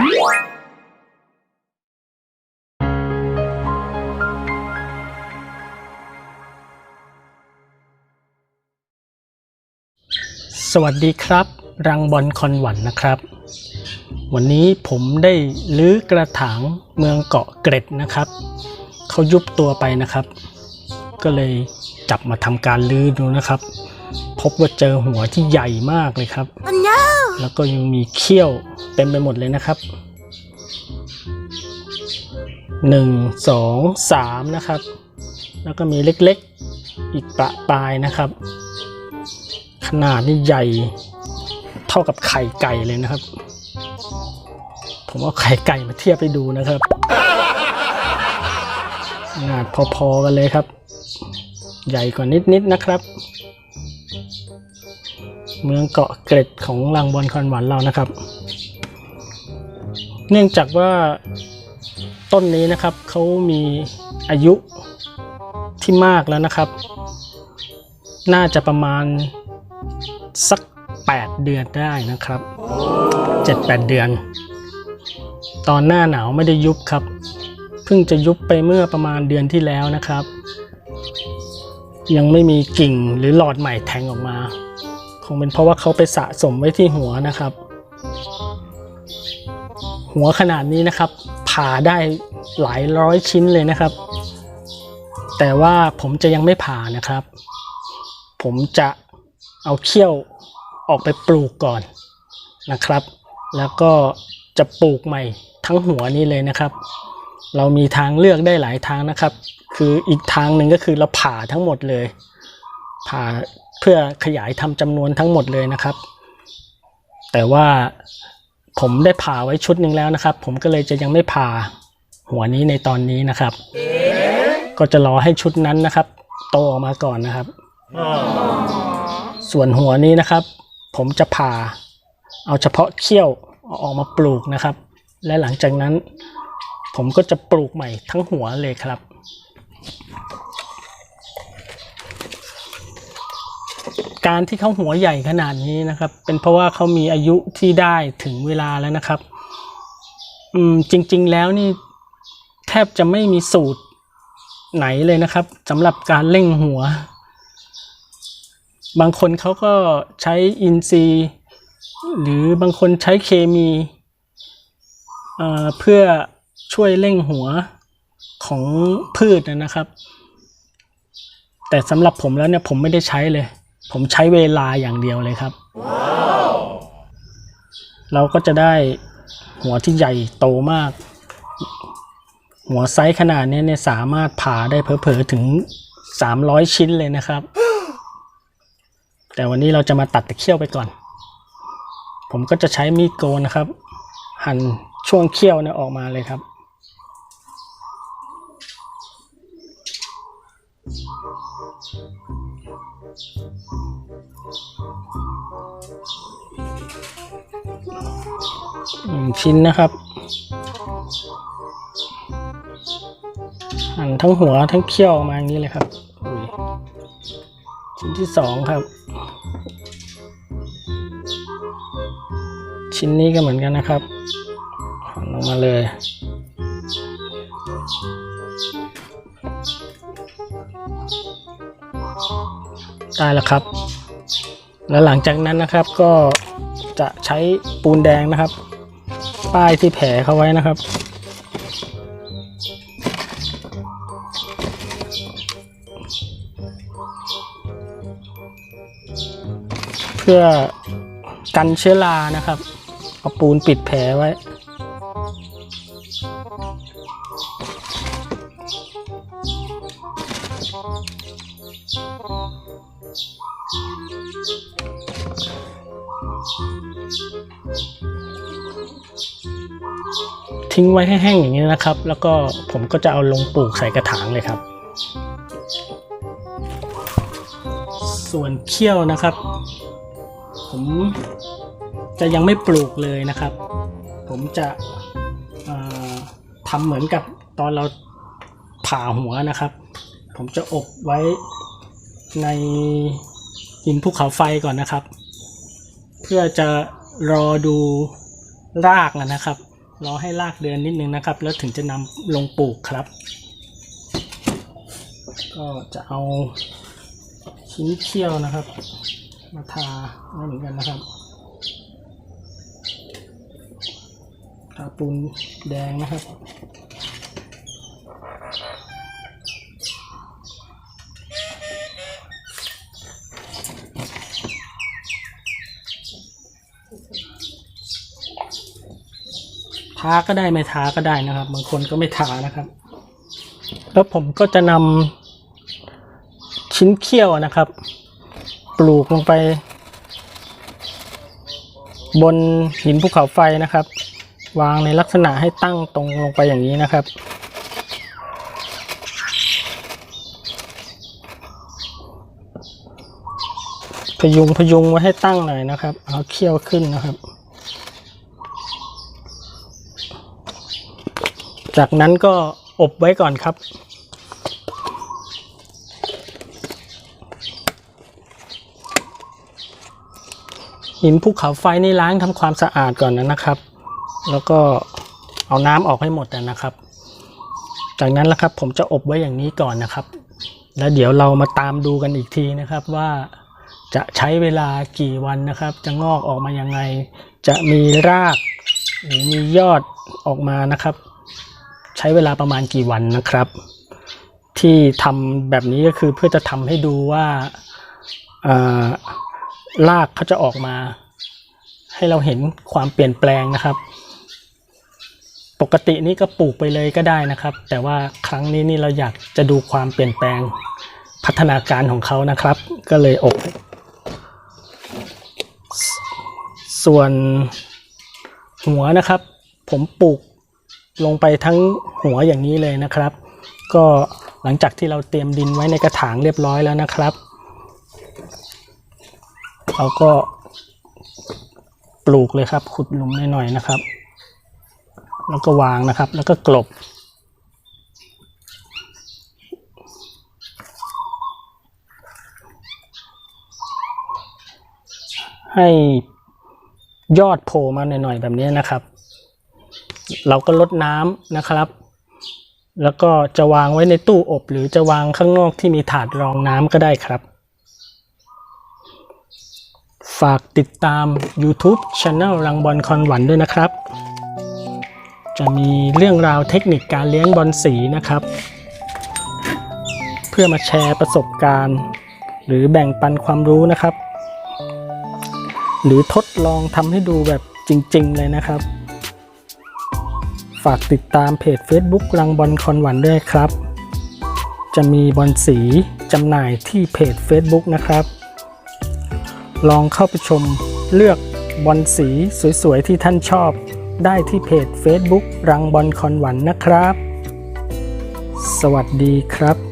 สวัสดีครับ รังบอลคอนหวันนะครับ วันนี้ผมได้ลื้อกระถางเมืองเกาะเกร็ดนะครับเขายุบตัวไปนะครับ ก็เลยจับมาทำการลื้อดูนะครับ พบว่าเจอหัวที่ใหญ่มากเลยครับ Oh no! แล้วก็ยังมีเขี้ยวเต็มไปหมดเลยนะครับหนึ่งสองสามนะครับ แล้วก็มีเล็กๆ อีกประปายนะครับ ขนาดนี่ใหญ่เท่ากับไข่ไก่เลยนะครับ ผมเอาไข่ไก่มาเทียบไปดูนะครับขนาดพอๆกันเลยครับ ใหญ่กว่านิดๆนะครับ เมืองเกาะเกร็ดของลังบอลคอนหวานเรานะครับ เนื่องจากว่าต้นนี้นะครับเขามีอายุที่มากแล้วนะครับ น่าจะประมาณสัก 8 เดือนได้นะครับ 7-8 เดือน ตอนหน้าหนาวไม่ได้ยุบครับ เพิ่งจะยุบไปเมื่อประมาณเดือนที่แล้วนะครับ ยังไม่มีกิ่งหรือหลอดใหม่แทงออกมา งเป็นเพราะว่าเขาไปสะสมไว้ที่หัวนะครับ หัวขนาดนี้นะครับผ่าได้หลายร้อยชิ้นเลยนะครับ แต่ว่าผมจะยังไม่ผ่านะครับ ผมจะเอาเขี้ยวออกไปปลูกก่อนนะครับ แล้วก็จะปลูกใหม่ทั้งหัวนี้เลยนะครับ เรามีทางเลือกได้หลายทางนะครับ คืออีกทางหนึ่งก็คือเราผ่าทั้งหมดเลย ผ่า เพื่อขยายทำจำนวนทั้งหมดเลยนะครับ แต่ว่าผมได้ผ่าไว้ชุดหนึ่งแล้วนะครับ ผมก็เลยจะยังไม่ผ่าหัวนี้ในตอนนี้นะครับ ก็จะรอให้ชุดนั้นนะครับ โตออกมาก่อนนะครับ ส่วนหัวนี้นะครับ ผมจะผ่า เอาเฉพาะเขี้ยวออกมาปลูกนะครับ และหลังจากนั้น ผมก็จะปลูกใหม่ทั้งหัวเลยครับ การที่เขาหัวใหญ่ขนาดนี้นะครับ เป็นเพราะว่าเขามีอายุที่ได้ถึงเวลาแล้วนะครับ อืมจริง ๆ แล้วนี่แทบจะไม่มีสูตรไหนเลยนะครับสำหรับการเร่งหัว บางคนเขาก็ใช้อินทรีหรือบางคนใช้เคมีเอ่อเพื่อช่วยเร่งหัวของพืชนะครับ แต่สำหรับผมแล้วเนี่ยผมไม่ได้ใช้เลย ผมใช้เวลาอย่างเดียวเลยครับเราก็จะได้หัวที่ใหญ่โตมาก หัวไซส์ขนาดนี้เนี่ยสามารถผ่าได้เผลอๆถึง 300 ชิ้นเลยนะครับ แต่วันนี้เราจะมาตัดตะเขี้ยวไปก่อน ผมก็จะใช้มีดโกนนะครับ หั่นช่วงเขี้ยวเนี่ยออกมาเลยครับ หนึ่งชิ้นนะครับ หั่นทั้งหัวทั้งเขี้ยวออกมาอย่างนี้เลยครับ ชิ้นที่สองครับ ชิ้นนี้ก็เหมือนกันนะครับ หั่นออกมาเลยได้แล้วครับ แล้วหลังจากนั้นนะครับก็จะใช้ปูนแดงนะครับ ป้ายที่แผลเขาไว้นะครับ เพื่อกันเชื้อรานะครับ เอาปูนปิดแผลไว้ ทิ้งไว้ให้แห้งอย่างนี้นะครับ แล้วก็ผมก็จะเอาลงปลูกใส่กระถางเลยครับ ส่วนเขี้ยวนะครับ ผมจะยังไม่ปลูกเลยนะครับ ผมจะทำเหมือนกับตอนเราผ่าหัวนะครับ ผมจะอบไว้ในหินภูเขาไฟก่อนนะครับ เพื่อจะรอดูรากนะครับ รอให้รากเดือนนิดนึงนะครับ แล้วถึงจะนำลงปลูกครับ ก็จะเอาชิ้นเขี้ยวนะครับ มาทาไว้เหมือนกันนะครับทาปูนแดงนะครับ ทาก็ได้ไม่ทาก็ได้นะครับ บางคนก็ไม่ทานะครับ แล้วผมก็จะนำชิ้นเขี้ยวนะครับ ปลูกลงไป บนหินภูเขาไฟนะครับ วางในลักษณะให้ตั้งตรงลงไปอย่างนี้นะครับพยุงพยุงไว้ให้ตั้งหน่อยนะครับ เอาเขี้ยวขึ้นนะครับ จากนั้นก็อบไว้ก่อนครับ หินภูเขาไฟนี่ล้างทำความสะอาดก่อนนะครับ แล้วก็เอาน้ำออกให้หมดนะครับ จากนั้นละครับผมจะอบไว้อย่างนี้ก่อนนะครับ แล้วเดี๋ยวเรามาตามดูกันอีกทีนะครับว่าจะใช้เวลากี่วันนะครับ จะงอกออกมายังไง จะมีรากหรือมียอดออกมานะครับ ใช้เวลาประมาณกี่วันนะครับ ที่ทำแบบนี้ก็คือเพื่อจะทำให้ดูว่าอ่ารากเขาจะออกมา ให้เราเห็นความเปลี่ยนแปลงนะครับ ปกตินี่ก็ปลูกไปเลยก็ได้นะครับ แต่ว่าครั้งนี้นี่เราอยากจะดูความเปลี่ยนแปลงพัฒนาการของเขานะครับ ก็เลยอบ ส่วนหัวนะครับ ผมปลูก ลงไปทั้งหัวอย่างนี้เลยนะครับ ก็หลังจากที่เราเตรียมดินไว้ในกระถางเรียบร้อยแล้วนะครับ เราก็ปลูกเลยครับ ขุดหลุมหน่อยๆนะครับ แล้วก็วางนะครับ แล้วก็กลบให้ยอดโผล่มาหน่อยๆแบบนี้นะครับ เราก็ลดน้ำนะครับ แล้วก็จะวางไว้ในตู้อบ หรือจะวางข้างนอกที่มีถาดรองน้ำก็ได้ครับ ฝากติดตาม YouTube Channel รังบอลคอนหวันด้วยนะครับ จะมีเรื่องราวเทคนิคการเลี้ยงบอลสีนะครับ เพื่อมาแชร์ประสบการณ์ หรือแบ่งปันความรู้นะครับ หรือทดลองทำให้ดูแบบจริง ๆ เลยนะครับ ฝากติดตามเพจ Facebook รังบอลคอนหวันด้วยครับ จะมีบอลสีจำหน่ายที่เพจ Facebook นะครับ ลองเข้าไปชมเลือกบอลสีสวยๆ ที่ท่านชอบได้ที่เพจ Facebook รังบอลคอนหวันนะครับ สวัสดีครับ